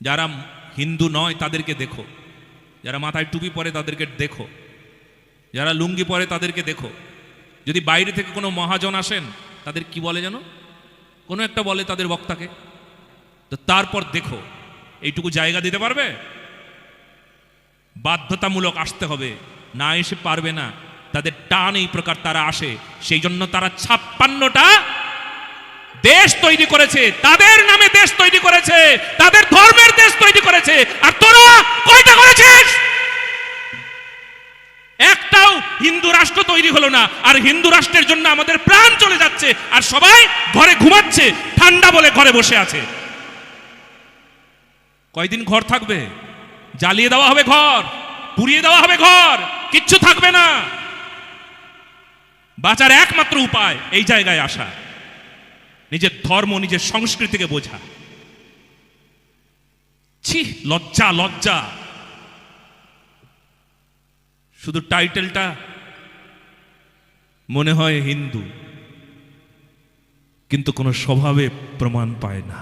যারা হিন্দু নয় তাদেরকে দেখো। যারা মাথায় টুপি পরে তাদেরকে দেখো। যারা লুঙ্গি পরে তাদেরকে দেখো। যদি বাইরে থেকে কোনো মহাজন আসেন, তাদের কি বলে যেন কোনো একটা বলে তাদের বক্তাকে। তো তারপর দেখো, এইটুকু জায়গা দিতে পারবে? বাধ্যতামূলক আসতে হবে। না এসে পারবে না। তাদের টান এই প্রকার তারা আসে। সেই জন্য তারা ছাপ্পান্নটা দেশ তৈরি করেছে। তাদের নামে দেশ তৈরি করেছে। তাদের ধর্মের দেশ তৈরি করেছে আর তোরা কয়টা করেছিস? একটাও হিন্দু রাষ্ট্র তৈরি হলো না, আর হিন্দু রাষ্ট্রের জন্য আমাদের প্রাণ চলে যাচ্ছে, আর সবাই ঘরে ঘুমাচ্ছে, ঠান্ডা বলে ঘরে বসে আছে। কয়দিন ঘর থাকবে? জ্বালিয়ে দেওয়া হবে ঘর, পুড়িয়ে দেওয়া হবে ঘর, কিচ্ছু থাকবে না। বাঁচার একমাত্র উপায় এই জায়গায় আসা। নিজের ধর্ম, নিজের সংস্কৃতিকে বোঝা। ছি লজ্জা লজ্জা। শুধু টাইটেলটা মনে হয় হিন্দু কিন্তু কোনো স্বভাবে প্রমাণ পায় না।